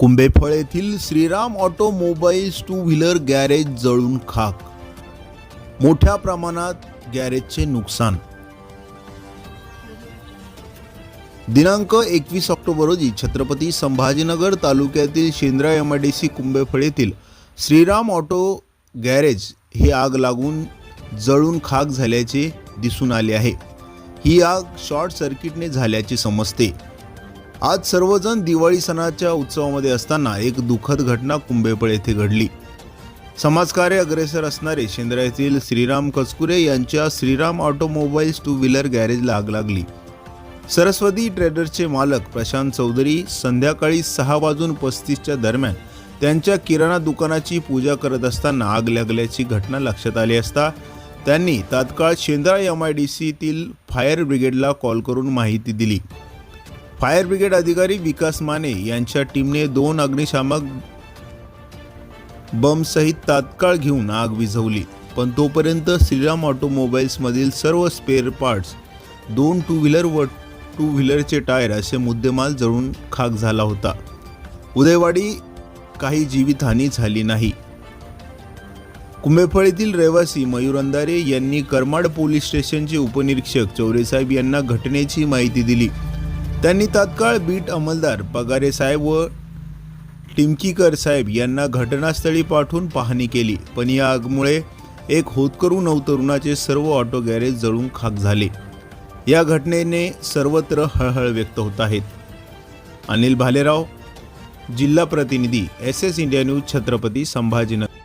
कुंभेफळ येथील Shriram automobiles two wheeler garage जळून खाक. मोठ्या प्रमाणात गॅरेजचे नुकसान. दिनांक एकवीस ऑक्टोबर रोजी छत्रपती संभाजीनगर तालुक्यातील Shendra M I D C Kumbhephal येथील श्रीराम ऑटो गॅरेज ही आग लागून जळून खाक झाल्याचे दिसून आले आहे. ही आग शॉर्ट सर्किटने झाल्याचे समजते. आज सर्वजण दिवाळी सणाच्या उत्सवामध्ये असताना एक दुःखद घटना कुंभेपळ येथे घडली. समाजकार्य अग्रेसर असणारे शेंद्र्यातील श्रीराम कचकुरे यांच्या श्रीराम ऑटोमोबाईल्स टू व्हीलर गॅरेजला आग लागली. सरस्वती ट्रेडर्सचे मालक प्रशांत चौधरी संध्याकाळी सहा वाजून पस्तीसच्या दरम्यान त्यांच्या किराणा दुकानाची पूजा करत असताना आग लागल्याची घटना लक्षात आली असता त्यांनी तात्काळ शेंद्रा एम आय डी सीतील फायर ब्रिगेडला कॉल करून माहिती दिली. फायर ब्रिगेड अधिकारी विकास माने यांच्या टीमने दोन अग्निशामक बमसहित तात्काळ घेऊन आग विझवली. पण तोपर्यंत श्रीराम ऑटोमोबाईल्समधील सर्व स्पेअर पार्ट्स दोन टू व्हीलर व टू व्हीलरचे टायर असे मुद्देमाल जळून खाक झाला होता. उदयवाडी काही जीवितहानी झाली नाही. कुंभेफळीतील रहिवासी मयूर अंधारे यांनी करमाड पोलीस स्टेशनचे उपनिरीक्षक चौरेसाहेब यांना घटनेची माहिती दिली. त्यांनी तात्काळ बीट अंमलदार पगारे साहेब व टिमकीकर साहेब यांना घटनास्थळी पाठवून पाहणी केली. पण या आगमुळे एक होतकरू नवतरुणाचे सर्व ऑटो गॅरेज जळून खाक झाले. या घटनेने सर्वत्र हळहळ व्यक्त होत आहेत अनिल भालेराव जिल्हा प्रतिनिधी S S India news Chhatrapati Sambhajinagar.